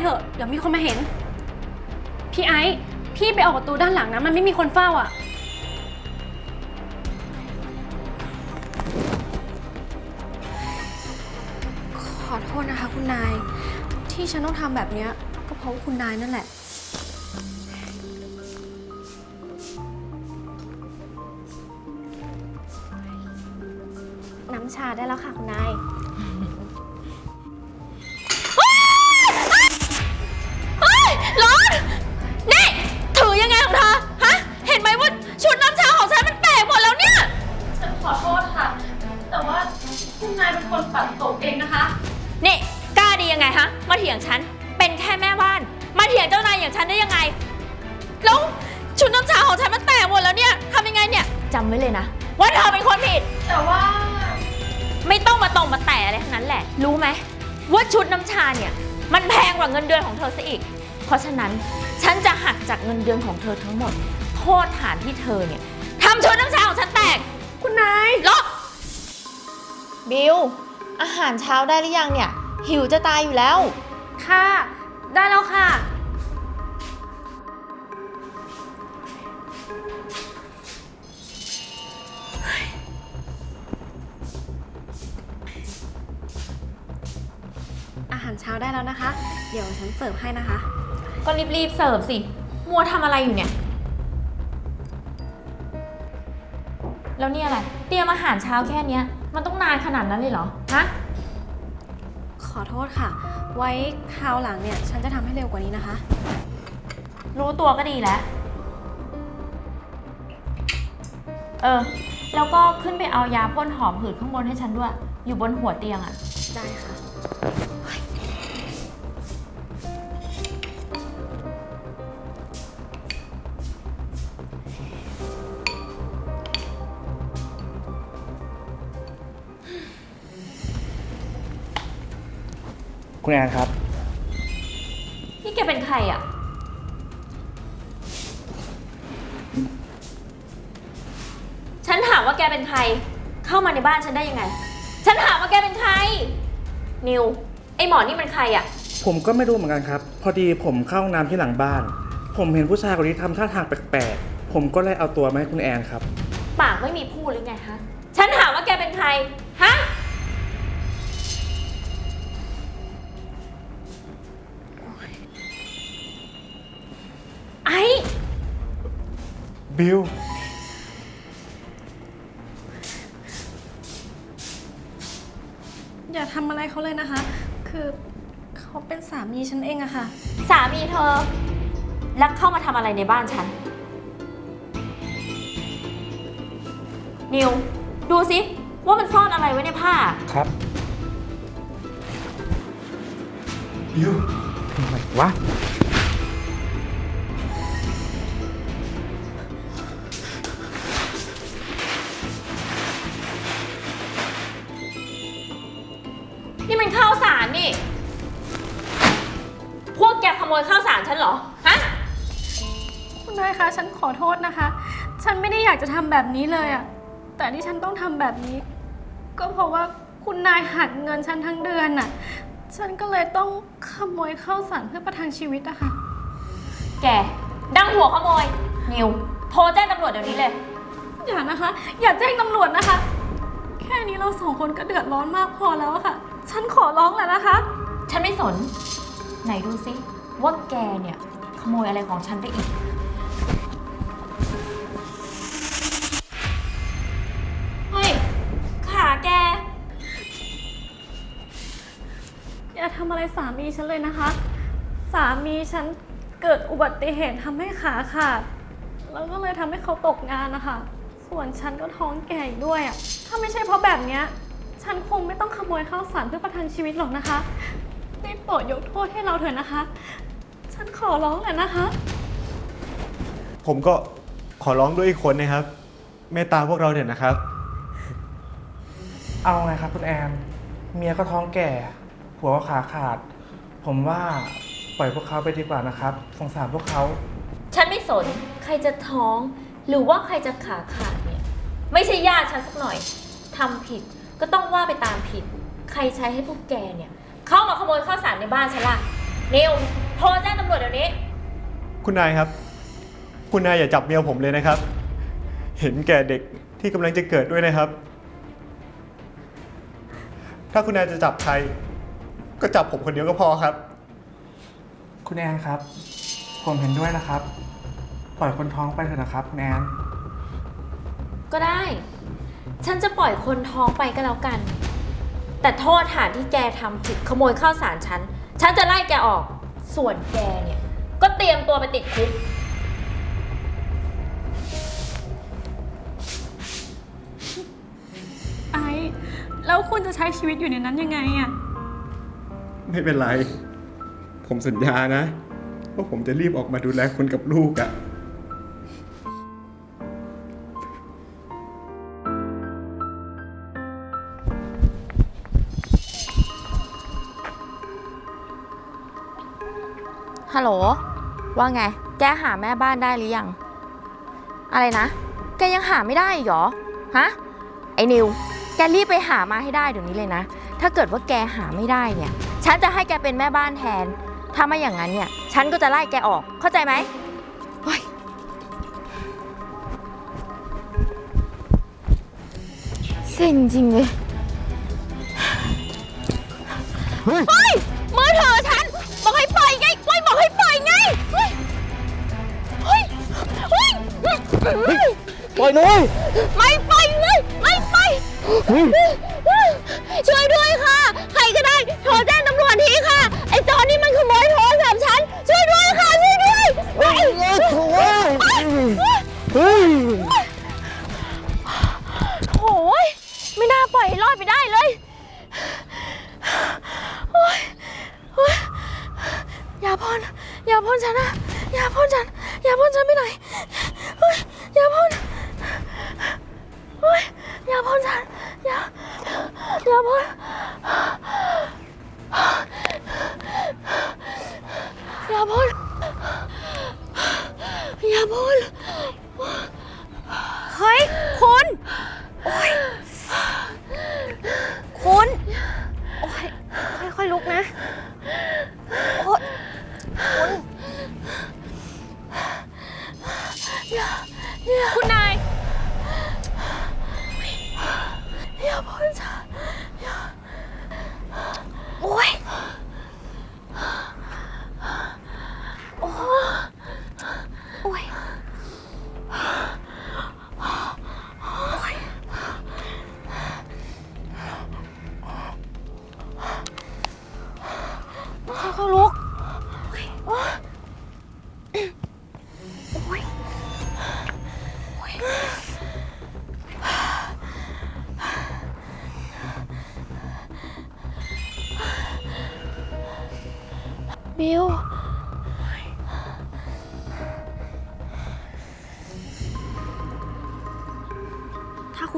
เถอะ เดี๋ยวมีคนมาเห็น พี่ไอซ์พี่ไปออกประตูด้านหลังนะ มันไม่มีคนเฝ้าอะ ขอโทษนะคะ คุณนาย ที่ฉันต้องทำแบบเนี้ยก็เพราะว่าคุณนายนั่นแหละ น้ำชาได้แล้วค่ะ คุณนาย รู้ไหมว่าชุดน้ำชาเนี่ย มันแพงกว่าเงินเดือนของเธอซะอีก เพราะฉะนั้นฉันจะหักจากเงินเดือนของเธอทั้งหมด โทษฐานที่เธอเนี่ยทำชุดน้ำชาของฉันแตก คุณนายลบบิลอาหารเช้าได้หรือยังเนี่ย หิวจะตายอยู่แล้ว ค่ะ ได้แล้วค่ะาหารเช้าได้แล้วนะคะ เดี๋ยวฉันเสิร์ฟให้นะคะ ก็รีบๆเสิร์ฟสิ มัวทำอะไรอยู่เนี่ย แล้วเนี่ยอะไร เตรียมอาหารเช้าแค่เนี้ย มันต้องนานขนาดนั้นเลยเหรอ ฮะ ขอโทษค่ะ ไว้คราวหลังเนี่ย ฉันจะทำให้เร็วกว่านี้นะคะ รู้ตัวก็ดีแล้ว เออ แล้วก็ขึ้นไปเอายาพ่นหอมหืดข้างบนให้ฉันด้วย อยู่บนหัวเตียงอะ ได้ค่ะ คุณแอนครับ นี่แกเป็นใครอะฉันถามว่าแกเป็นใคร เข้ามาในบ้านฉันได้ยังไง ฉันถามว่าแกเป็นใคร นิว ไอหมอนี่มันใครอะผมก็ไม่รู้เหมือนกันครับ พอดีผมเข้าห้องน้ำที่หลังบ้าน ผมเห็นผู้ชายคนนี้ทำท่าทางแปลกๆ ผมก็เลยเอาตัวมาให้คุณแอนครับ ปากไม่มีพูดหรือไงฮะ ฉันถามว่าแกเป็นใคร ฮะ บิลอย่าทำอะไรเขาเลยนะคะ คือเขาเป็นสามีฉันเองอะค่ะ สามีเธอ แล้วเข้ามาทำอะไรในบ้านฉัน นิว ดูสิ ว่ามันซ่อนอะไรไว้ในผ้า ครับบิลทำไมวะ อโทษนะคะ ฉันไม่ได้อยากจะทำแบบนี้เลยอะแต่ที่ฉันต้องทำแบบนี้ ก็เพราะว่าคุณนายหักเงินฉันทั้งเดือนน่ะ ฉันก็เลยต้องขโมยข้าวสารเพื่อประทังชีวิตอะค่ะ แกดังหัวขโมย นิว โทรแจ้งตำรวจเดี๋ยวนี้เลย อย่านะคะ อย่าแจ้งตำรวจนะคะ แค่นี้เราสองคนก็เดือดร้อนมากพอแล้วอะค่ะ ฉันขอร้องแหละนะคะ ฉันไม่สน ไหนดูสิว่าแกเนี่ย ขโมยอะไรของฉันไปอีกำอะไรสามีฉันเลยนะคะ สามีฉันเกิดอุบัติเหตุทำให้ขาขาดแล้วก็เลยทำให้เขาตกงานนะคะส่วนฉันก็ท้องแก่อีกด้วยอะถ้าไม่ใช่เพราะแบบเนี้ยฉันคงไม่ต้องขโมยข้าวสารเพื่อประทังชีวิตหรอกนะคะได้โปรดยกโทษให้เราเถอะนะคะ ฉันขอร้องแหละนะคะ ผมก็ขอร้องด้วยอีกคนนะครับ เมตตาพวกเราเถอะนะครับ เอาไงครับคุณแอน เมียก็ท้องแก่ ผัวก็ขาขาด ผมว่าปล่อยพวกเขาไปดีกว่านะครับ สงสารพวกเขา ฉันไม่สนใครจะท้อง หรือว่าใครจะขาขาดเนี่ย ไม่ใช่ญาติฉันสักหน่อยทำผิดก็ต้องว่าไปตามผิด ใครใช้ให้พวกแกเนี่ย เข้ามาขโมยข้าวสารในบ้านฉันล่ะนิวโทรแจ้งตำรวจเดี๋ยวนี้ คุณนายครับ คุณนายอย่าจับเมียผมเลยนะครับ เห็นแก่เด็กที่กำลังจะเกิดด้วยนะครับ ถ้าคุณนายจะจับใคร ก็จับผมคนเดียวก็พอครับ คุณแอนครับ ผมเห็นด้วยนะครับ ปล่อยคนท้องไปเถอะนะครับ คุณแอน ก็ได้ ฉันจะปล่อยคนท้องไปก็แล้วกัน แต่โทษฐานที่แกทำผิดขโมยข้าวสารฉัน ฉันจะไล่แกออก ส่วนแกเนี่ย ก็เตรียมตัวไปติดคุก ไอซ์แล้วคุณจะใช้ชีวิตอยู่ในนั้นยังไงอะ ไม่เป็นไร ผมสัญญานะว่าผมจะรีบออกมาดูแลคุณกับลูกอะฮัลโหล ว่าไง แกหาแม่บ้านได้หรือยัง อะไรนะ แกยังหาไม่ได้อีกเหรอ ฮะ ไอ้นิว แกรีบไปหามาให้ได้เดี๋ยวนี้เลยนะ ถ้าเกิดว่าแกหาไม่ได้เนี่ย ฉันจะให้แกเป็นแม่บ้านแทน ถ้าไม่อย่างนั้นเนี่ย ฉันก็จะไล่แกออก เข้าใจไหมเฮ้ยเซ็งจริงเลยเฮ้ยมือถือฉัน บอกให้ปล่อยไงปล่อยบอกให้ปล่อยไง เฮ้ย เฮ้ย เฮ้ย ปล่อยหน่อย ไม่ปล่อยเลย ไม่ปล่อยช่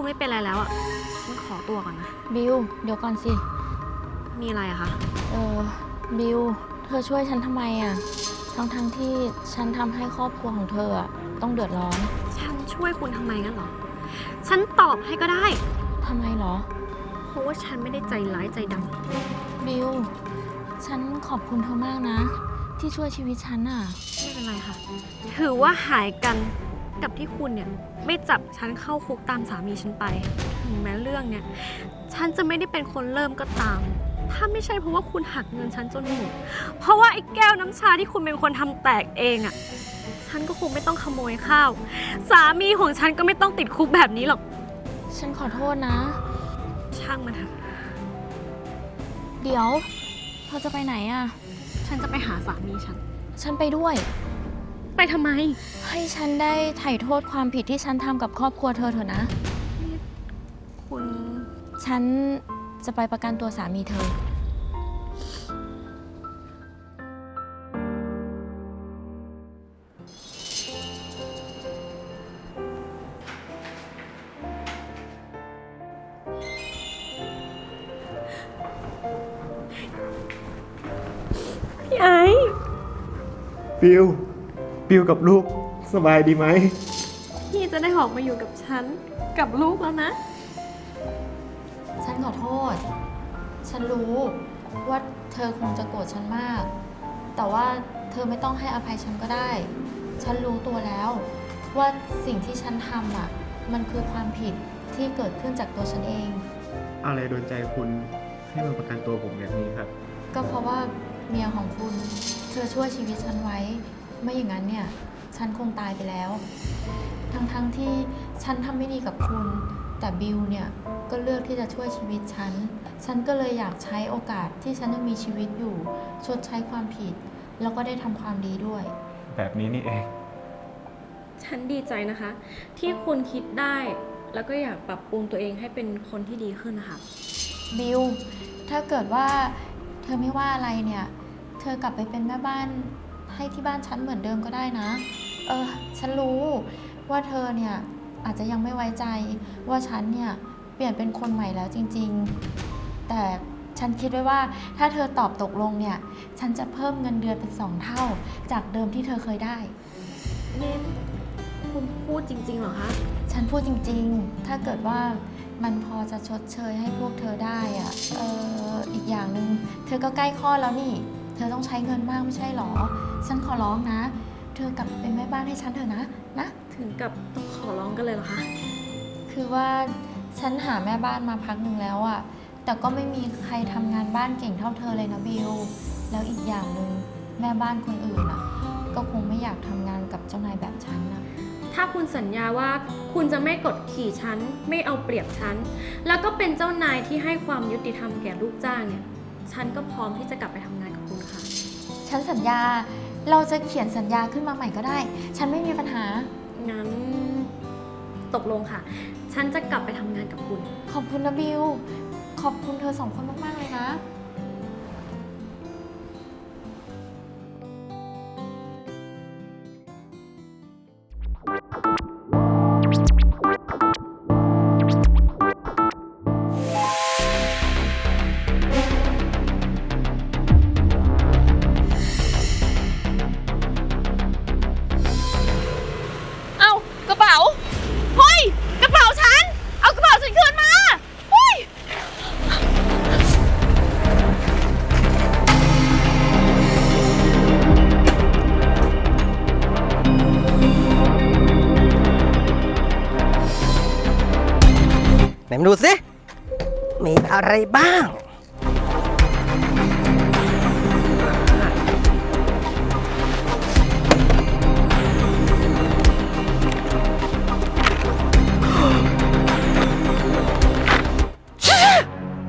ไม่เป็นอะไรแล้วอะฉันขอตัวก่อนนะ บิว เดี๋ยวก่อนสิ มีอะไรอะคะ เออ บิว เธอช่วยฉันทำไมอะ ทั้งทั้งๆที่ฉันทำให้ครอบครัวของเธออะต้องเดือดร้อน ฉันช่วยคุณทำไมงั้นเหรอ ฉันตอบให้ก็ได้ ทำไมเหรอ เพราะว่าฉันไม่ได้ใจร้ายใจดบิว ฉันขอบคุณเธอมากนะ ที่ช่วยชีวิตฉันอะำไม่เป็นไรค่ะ ถือว่าหายกัน กับที่คุณเนี่ยไม่จับฉันเข้าคุกตามสามีฉันไป ถึงแม้เรื่องเนี่ย ฉันจะไม่ได้เป็นคนเริ่มก็ตาม ถ้าไม่ใช่เพราะว่าคุณหักเงินฉันจนหมดเพราะว่าไอ้แก้วน้ำชาที่คุณเป็นคนทำแตกเองอะ่ะฉันก็คงไม่ต้องขโมยข้าว สามีของฉันก็ไม่ต้องติดคุกแบบนี้หรอก ฉันขอโทษนะ ช่างมันเถอะเดี๋ยวเธอจะไปไหนอะฉันจะไปหาสามีฉัน ฉันไปด้วย ไปทำไม ให้ฉันได้ไถ่โทษความผิดที่ฉันทำกับครอบครัวเธอเถอะนะ คุณ ฉันจะไปประกันตัวสามีเธอ พี่ไอ้ บิว บิวกับลูกสบายดีไหม พี่จะได้ออกมาอยู่กับฉัน กับลูกแล้วนะ ฉันขอโทษ ฉันรู้ว่าเธอคงจะโกรธฉันมาก แต่ว่าเธอไม่ต้องให้อภัยฉันก็ได้ ฉันรู้ตัวแล้ว ว่าสิ่งที่ฉันทำอะ มันคือความผิดที่เกิดขึ้นจากตัวฉันเอง อะไรโดนใจคุณให้มาประกันตัวผมแบบนี้ครับ ก็เพราะว่าเมียของคุณ เธอช่วยชีวิตฉันไว้ ไม่อย่างนั้นเนี่ย ฉันคงตายไปแล้ว ทั้งๆทที่ฉันทำไม่ดีกับคุณ แต่บิลเนี่ย ก็เลือกที่จะช่วยชีวิตฉัน ฉันก็เลยอยากใช้โอกาสที่ฉันยังมีชีวิตอยู่ ชดใช้ความผิด แล้วก็ได้ทำความดีด้วย แบบนี้นี่เอง ฉันดีใจนะคะ ที่คุณคิดได้แล้วก็อยากปรับปรุงตัวเองให้เป็นคนที่ดีขึ้นนะคะ บิล ถ้าเกิดว่าเธอไม่ว่าอะไรเนี่ย เธอกลับไปเป็นแม่บ้าน ให้ที่บ้านฉันเหมือนเดิมก็ได้นะ เออ ฉันรู้ว่าเธอเนี่ยอาจจะยังไม่ไว้ใจว่าฉันเนี่ยเปลี่ยนเป็นคนใหม่แล้วจริง ๆ แต่ฉันคิดไว้ว่าถ้าเธอตอบตกลงเนี่ย ฉันจะเพิ่มเงินเดือนเป็นสองเท่า จากเดิมที่เธอเคยได้ นี่คุณพูดจริงๆเหรอคะ ฉันพูดจริงๆ ถ้าเกิดว่ามันพอจะชดเชยให้พวกเธอได้อะเอออีกอย่างหนึ่งเธอก็ใกล้คลอดแล้วนี่ เธอต้องใช้เงินมากไม่ใช่หรอ ฉันขอร้องนะ เธอกลับเป็นแม่บ้านให้ฉันเถอะนะ นะ ถึงกับต้องขอร้องกันเลยเหรอคะ คือว่าฉันหาแม่บ้านมาพักหนึ่งแล้วอะแต่ก็ไม่มีใครทำงานบ้านเก่งเท่าเธอเลยนะบิลแล้วอีกอย่างหนึ่งแม่บ้านคนอื่นอะก็คงไม่อยากทำงานกับเจ้านายแบบฉันนะ ถ้าคุณสัญญาว่าคุณจะไม่กดขี่ฉัน ไม่เอาเปรียบฉัน แล้วก็เป็นเจ้านายที่ให้ความยุติธรรมแก่ลูกจ้างเนี่ย ฉันก็พร้อมที่จะกลับไปทำงานกับคุณค่ะ ฉันสัญญา เราจะเขียนสัญญาขึ้นมาใหม่ก็ได้ ฉันไม่มีปัญหา งั้นตกลงค่ะ ฉันจะกลับไปทำงานกับคุณ ขอบคุณนะบิว ขอบคุณเธอสองคนมาก ๆ เลยนะ อะไรบ้าง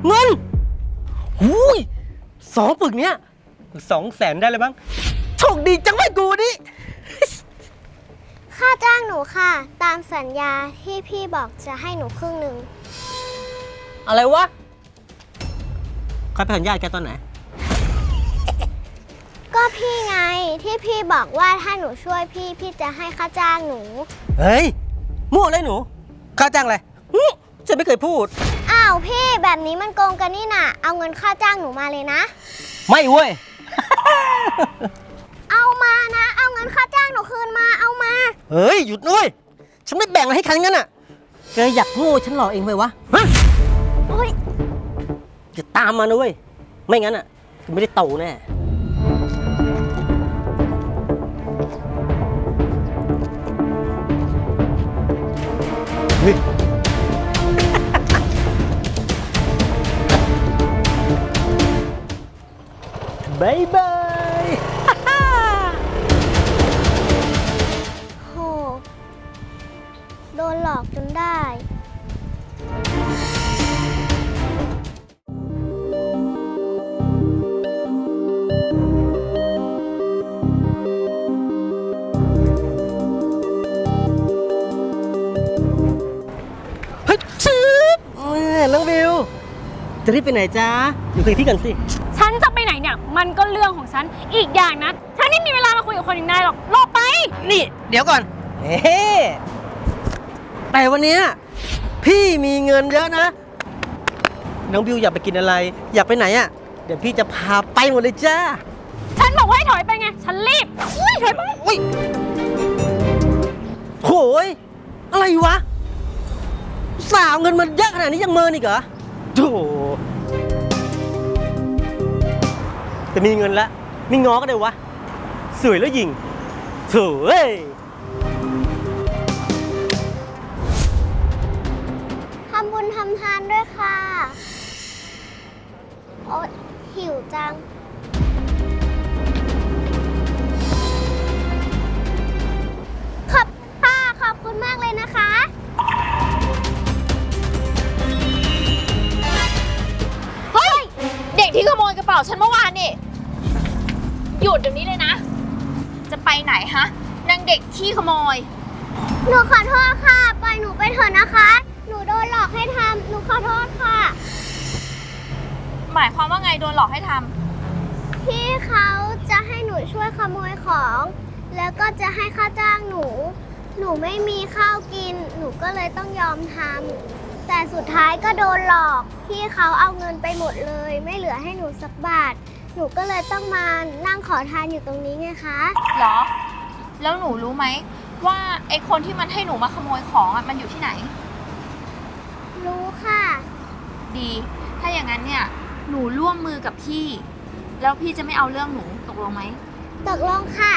เงินหูยสองปึกเนี้ยสองแสนได้เลยบ้างโชคดีจังไม่กูนี่ ค่าจ้างหนูค่ะ ตามสัญญาที่พี่บอกจะให้หนูครึ่งหนึ่ง อะไรวะ ใครไปสัญญากับแกตอนไหน ก็พี่ไงที่พี่บอกว่าถ้าหนูช่วยพี่พี่จะให้ค่าจ้างหนู เฮ้ยมั่วเลยหนูค่าจ้างอะไรหึฉันไม่เคยพูด อ้าวพี่แบบนี้มันโกงกันนี่น่ะ เอาเงินค่าจ้างหนูมาเลยนะ ไม่เว้ย เอามานะ เอาเงินค่าจ้างหนูคืนมาเอามา เฮ้ย หยุดด้วย ฉันไม่แบ่งอะไรให้ใครทั้งนั้นอะ แกอยากโง่ฉันหลอกเองไหมวะฮะโอ๊ย จะตามมานะเว้ย ไม่งั้นอะคือไม่ได้โตแน่เฮ้ยบายบาย ไปไหนจ๊ะอยู่คุยกับพี่กันสิ ฉันจะไปไหนเนี่ย มันก็เรื่องของฉัน อีกอย่างนะ ฉันไม่มีเวลามาคุยกับคนอย่างนายหรอกหลบไป นี่ เดี๋ยวก่อน เฮ้แต่วันเนี้ยพี่มีเงินเยอะนะ น้องบิวอยากไปกินอะไร อยากไปไหนอะ เดี๋ยวพี่จะพาไปหมดเลยจ้า ฉันบอกว่าให้ถอยไปไง ฉันรีบอุ้ยถอยไปอุ้ยโหยอะไรวะ สาวเงินมันเยอะขนาดนี้ยังเมินอีกเหรอโถ แต่มีเงินแล้วไม่ง้อก็ได้วะ สวยแล้วยิงโถ่เอ้ยทำบุญทำทานด้วยค่ะ โอ๊ยหิวจัง ขอบค่ะขอบคุณมากเลยนะคะ ขโมยกระเป๋าฉันเมื่อวานนี่ หยุดเดี๋ยวนี้เลยนะ จะไปไหนฮะนางเด็กขี้ขโมย หนูขอโทษค่ะ ปล่อยหนูไปเถอะนะคะ หนูโดนหลอกให้ทำหนูขอโทษค่ะ หมายความว่าไงโดนหลอกให้ทำพี่เขาจะให้หนูช่วยขโมยของ แล้วก็จะให้ค่าจ้างหนู หนูไม่มีข้าวกิน หนูก็เลยต้องยอมทำแต่สุดท้ายก็โดนหลอก พี่เขาเอาเงินไปหมดเลย ไม่เหลือให้หนูสักบาท หนูก็เลยต้องมานั่งขอทานอยู่ตรงนี้ไงคะ เหรอ แล้วหนูรู้ไหมว่าไอคนที่มันให้หนูมาขโมยของอะมันอยู่ที่ไหน รู้ค่ะ ดี ถ้าอย่างนั้นเนี่ย หนูร่วมมือกับพี่ แล้วพี่จะไม่เอาเรื่องหนูตกลงไหม ตกลงค่ะ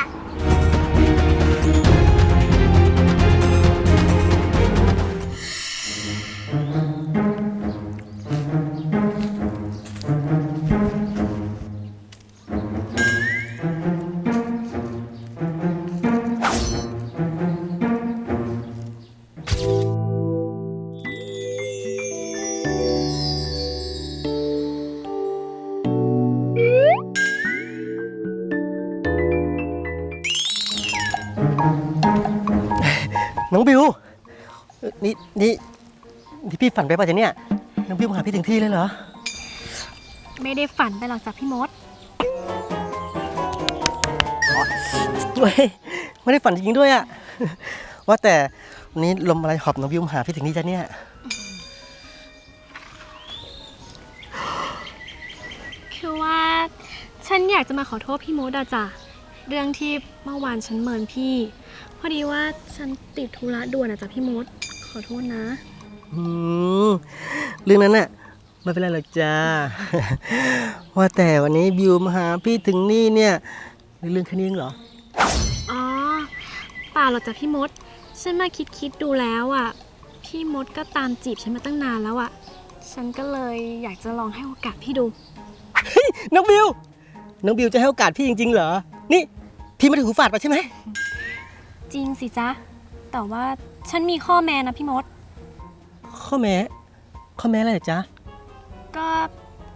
ฝันไปป่ะจ๊ะเนี่ยน้องบิวมาหาพี่ถึงที่เลยเหรอ ไม่ได้ฝันไปหรอกจ้ะพี่มดด้วยไม่ได้ฝันจริงๆด้วยอะว่าแต่วันนี้ลมอะไรหอบน้องบิวมาหาพี่ถึงนี่จ้ะเนี่ย คือว่า ฉันอยากจะมาขอโทษพี่มดอะจ้ะเรื่องที่เมื่อวานฉันเมินพี่ พอดีว่าฉันติดธุระด่วนอะจ้ะพี่มด ขอโทษนะอืม เรื่องนั้นน่ะไม่เป็นไรหรอกจ้า ว่าแต่วันนี้บิวมาหาพี่ถึงนี่เนี่ยเรื่องแค่นี้เองเหรอ อ๋อเปล่าหรอกจ้ะพี่มด ฉันมาคิดคิดๆดูแล้วอะพี่มดก็ตามจีบฉันมาตั้งนานแล้วอะฉันก็เลยอยากจะลองให้โอกาสพี่ดูน้องบิว น้องบิวจะให้โอกาสพี่จริงๆเหรอ นี่พี่ไม่ได้หูฝาดไปใช่ไหม จริงสิจ๊ะ แต่ว่าฉันมีข้อแม้นะพี่มด ข้อแม้ ข้อแม้อะไรเหรอจ๊ะ ก็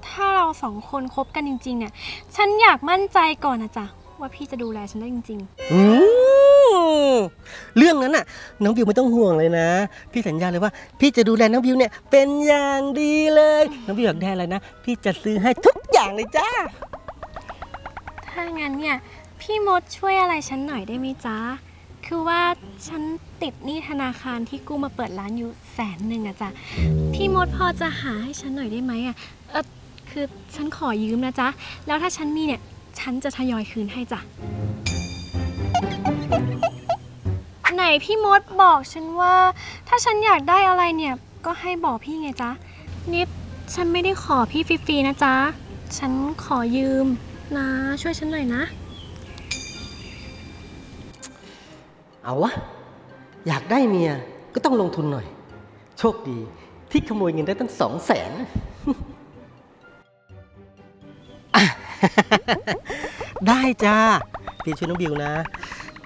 ถ้าเราสองคนคบกันจริง ๆ เนี่ย ฉันอยากมั่นใจก่อนนะจ๊ะ ว่าพี่จะดูแลฉันได้จริง อืมเรื่องนั้นน่ะ น้องบิวไม่ต้องห่วงเลยนะ พี่สัญญาเลยว่า พี่จะดูแลน้องบิวเนี่ย เป็นอย่างดีเลย น้องบิวอยากได้อะไรนะ พี่จะซื้อให้ทุกอย่างเลยจ้า ๆ ถ้างั้นเนี่ย พี่มดช่วยอะไรฉันหน่อยได้ไหมจ๊ะ คือว่าฉันติดหนี้ธนาคารที่กู้มาเปิดร้านอยู่แสนหนึ่งอะจ๊ะพี่มดพอจะหาให้ฉันหน่อยได้ไหมอะเออคือฉันขอยืมนะจ๊ะ แล้วถ้าฉันมีเนี่ย ฉันจะทยอยคืนให้จ้ะ ไหนพี่มดบอกฉันว่า ถ้าฉันอยากได้อะไรเนี่ย ก็ให้บอกพี่ไงจ๊ะนี่ฉันไม่ได้ขอพี่ฟรีๆนะจ๊ะ ฉันขอยืมนะ ช่วยฉันหน่อยนะ เอาวะ อยากได้เมียก็ต้องลงทุนหน่อย โชคดีที่ขโมยเงินได้ตั้งสองแสนได้จ้า พี่ช่วยน้องบิวนะ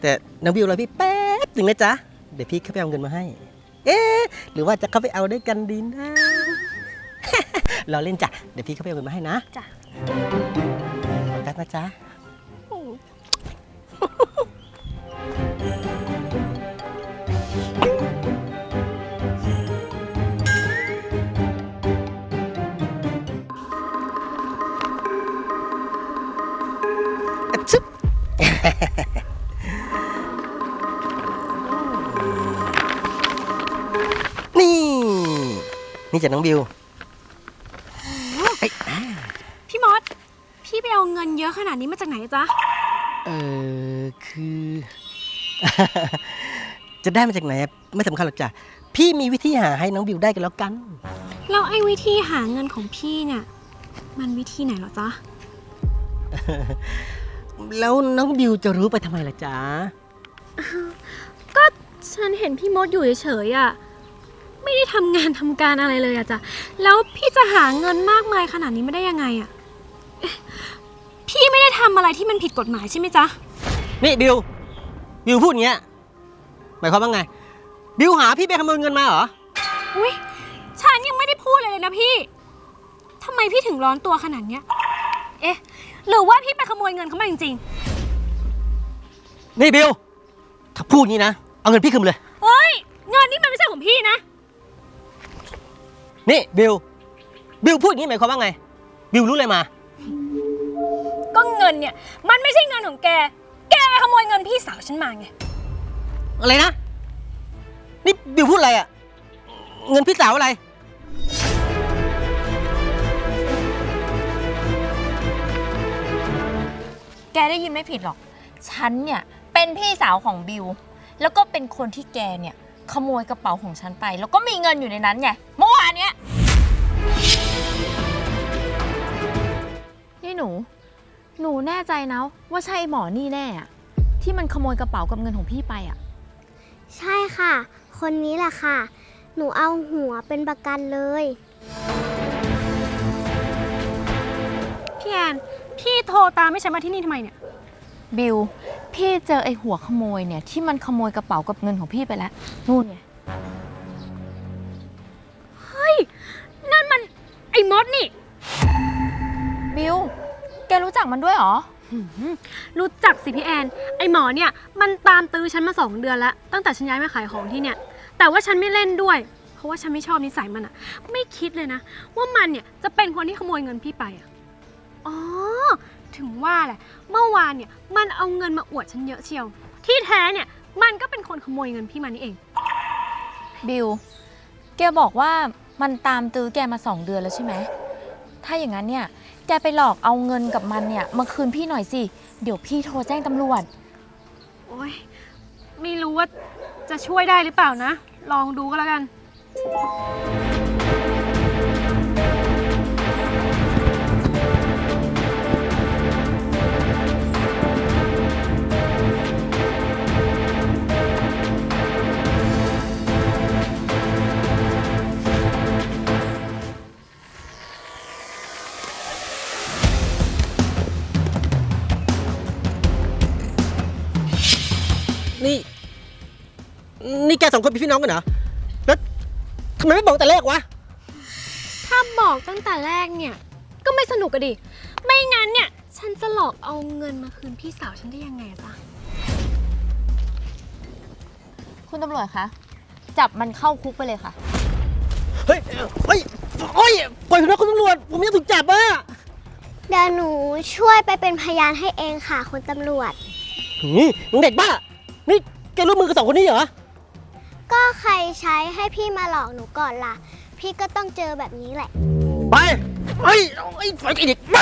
แต่น้องบิวรอพี่แป๊บหนึ่งนะจ๊ะ เดี๋ยวพี่เข้าไปเอาเงินมาให้ เอ๊ะ หรือว่าจะเข้าไปเอาด้วยกันดีนะเราเล่นจ้ะ เดี๋ยวพี่เข้าไปเอาเงินมาให้นะจ้ะแป๊บนะจ๊ะอะ นี่จากน้องบิวเอ้ยอ่าพี่มดพี่ไปเอาเงินเยอะขนาดนี้มาจากไหนจ๊ะ เออคือ จะได้มาจากไหนอะไม่สำคัญหรอกจ้ะพี่มีวิธีหาให้น้องบิวได้กันแล้วกัน แล้วไอ้วิธีหาเงินของพี่เนี่ย มันวิธีไหนเหรอจ๊ะ แล้วน้องบิวจะรู้ไปทำไมล่ะจ๊ะ ก็ฉันเห็นพี่มดอยู่เฉยๆอะ ไม่ได้ทำงานทำการอะไรเลยอะจ้ะแล้วพี่จะหาเงินมากมายขนาดนี้ไม่ได้ยังไงอะเอ๊ะพี่ไม่ได้ทำอะไรที่มันผิดกฎหมายใช่ไหมจ๊ะ นี่บิวบิวพูดอย่างเงี้ยหมายความว่าไง บิวหาพี่ไปขโมยเงินมาเหรอ อุ้ยฉันยังไม่ได้พูดอะไรเลยนะพี่ ทำไมพี่ถึงร้อนตัวขนาดเนี้ย เอ๊ะ หรือว่าพี่ไปขโมยเงินเขามาจริงนี่บิวถ้าพูดอย่างนี้นะ เอาเงินพี่คืนมาเลยๆ เอ้ย เงินนี่มันไม่ใช่ของพี่นะ นี่บิวบิวพูดอย่างนี้หมายความว่าไง บิวรู้อะไรมา ก็เงินเนี่ย มันไม่ใช่เงินของแก แกไปขโมยเงินพี่สาวฉันมาไง อะไรนะ นี่บิวพูดอะไรอะเงินพี่สาวอะไร แกได้ยินไม่ผิดหรอก ฉันเนี่ย เป็นพี่สาวของบิว แล้วก็เป็นคนที่แกเนี่ย ขโมยกระเป๋าของฉันไป แล้วก็มีเงินอยู่ในนั้นไงเมื่อวานเนี้ยนี่หนู หนูแน่ใจนะว่าใช่หมอนี่แน่อะที่มันขโมยกระเป๋ากับเงินของพี่ไปอะใช่ค่ะ คนนี้แหละค่ะ หนูเอาหัวเป็นประกันเลย พี่แอน พี่โทรตามให้ฉันมาที่นี่ทำไมเนี่ย บิวพี่เจอไอ้หัวขโมยเนี่ย ที่มันขโมยกระเป๋ากับเงินของพี่ไปแล้วนู่นไงนั่นมันไอ้มดนี่ บิวแกรู้จักมันด้วยเหรอรู้จักสิพี่แอน ไอหมอเนี่ยมันตามตื้อฉันมาสองเดือนแล้ว ตั้งแต่ฉันย้ายมาขายของที่เนี่ย แต่ว่าฉันไม่เล่นด้วย เพราะว่าฉันไม่ชอบนิสัยมันอะไม่คิดเลยนะ ว่ามันเนี่ยจะเป็นคนที่ขโมยเงินพี่ไปอะอ๋อ ถึงว่าแหละ เมื่อวานเนี่ยมันเอาเงินมาอวดฉันเยอะเชียว ที่แท้เนี่ยมันก็เป็นคนขโมยเงินพี่มานี่เอง บิวแกบอกว่ามันตามตื้อแกมาสองเดือนแล้วใช่ไหม ถ้าอย่างนั้นเนี่ย แกไปหลอกเอาเงินกับมันเนี่ยมาคืนพี่หน่อยสิ เดี๋ยวพี่โทรแจ้งตำรวจ โอ้ยไม่รู้ว่าจะช่วยได้หรือเปล่านะ ลองดูก็แล้วกันนี่ นี่แกสองคนเป็นพี่น้องกันเหรอ แล้วทำไมไม่บอกแต่แรกวะ ถ้าบอกตั้งแต่แรกเนี่ย ก็ไม่สนุกอะดิ ไม่งั้นเนี่ย ฉันจะหลอกเอาเงินมาคืนพี่สาวฉันได้ยังไงอะจ๊ะ คุณตำรวจคะ จับมันเข้าคุกไปเลยค่ะ เฮ้ย เฮ้ยโอ้ยปล่อยผมนะคุณตำรวจ ผมยังถูกจับอะ เดี๋ยวหนูช่วยไปเป็นพยานให้เองค่ะคุณตำรวจ หืมมึงเด็กบ้า นี่แกร่วมมือกับสองคนนี้เหรอ ก็ใครใช้ให้พี่มาหลอกหนูก่อนล่ะ พี่ก็ต้องเจอแบบนี้แหละ ไปไอ้ไอ้ไอ้เด็กไป